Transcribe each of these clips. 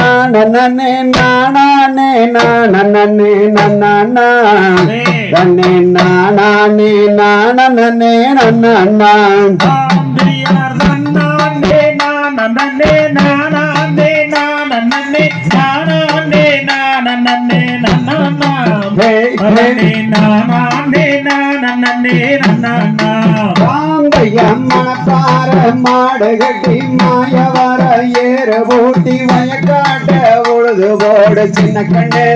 நன்னே நானே நானே நன்னா நன்னே நானே நானே நானன்னே நானன்னே நானன்னே நன்னானா நன்னே நானாண்டே நானன்னே நன்னானா மனப்பார மாடு கட்டி மாய வர ஏற ஓட்டி வயக்காட்ட உழுது போடு சின்ன கண்ணு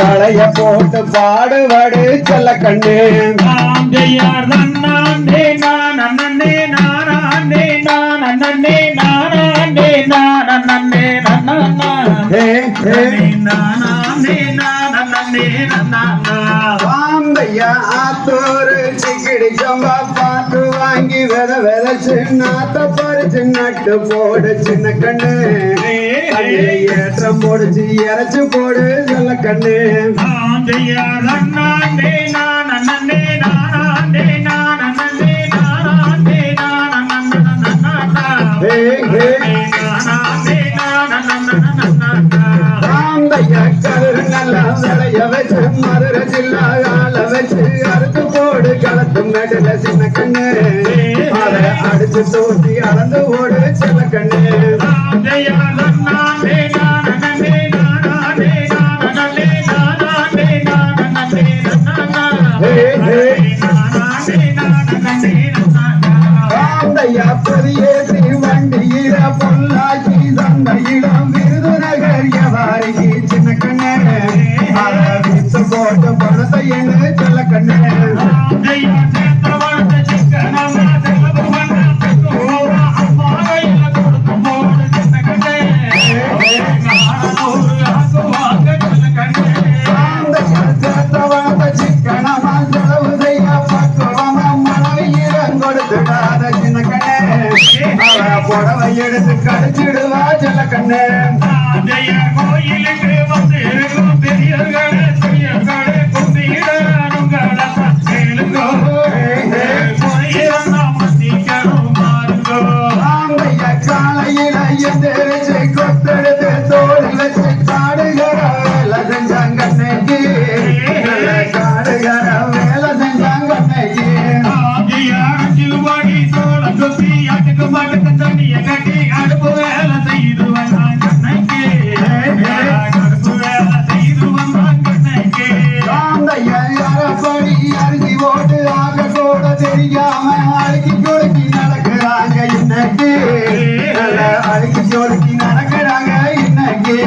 தலைய போட்டு பாடுவாடு சொல்ல கண்ணு ஆம்பியார் நன்னாண்டே நானன்னே நானாண்டே நானன்னே நானாண்டே நானன்னே பாம்பையா ஆத்தூரு சிக்கிடி சம்பா பார்த்து வாங்கி வித விதைச்சு நாத்த பறிச்சு நட்டு போடு சின்ன கண்ணு. ஏற்றம் போடுச்சு இறைச்சு போடு செல்ல கண்ணு. ஆந்தையார் அண்ணாண்டே நான் நல்லா விளைய வச்சு மதுரை ஜில்லா ஆள வச்சு அறுத்து போடு நடுல சின்ன கண்ணு அதை அடிச்சு தோட்டி அளந்து ஓடு செல்ல கண்ணு புடவை எடுத்து கடிச்சிடுவா செல்ல கண்ணு கோயிலுக்கு வந்து தெரியாம அழுக்கி கொழுக்கி நடக்கிறாங்க இன்னைக்கு. நல்ல அழுக்கி கொழுக்கி நடக்கிறாங்க இன்னைக்கு.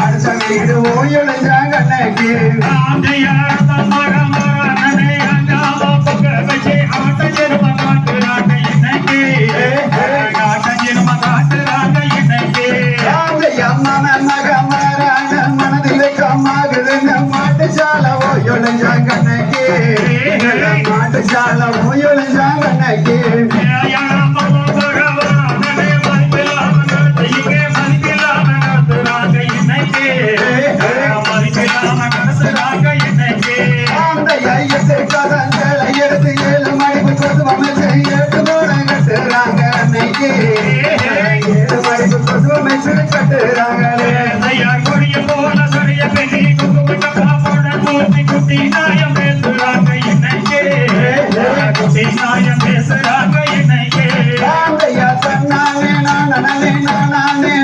அடுத்த வீடு ஓயொழிஞ்சாங்க அன்னைக்கு ஆந்தையா எட்டு கதங்களை எடுத்து ஏழு மணிக்கு கொசுவமை செய்யட்டு போட கட்டுறாங்க அன்னைக்கு ஏழு தன்னானே நானே நானே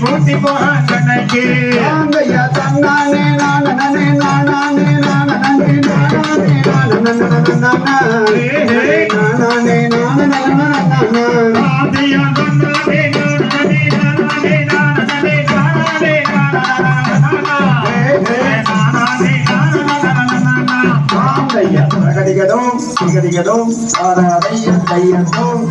மாட்டு வண்டியை கூட்டி போறான் கண்ணைக்கு ஆந்தையா தன்னானே நானே நானே நானே நானே நானே நானே ஆந்தையா கடிகடும் கடிகடும் ஆராதைய கையடும்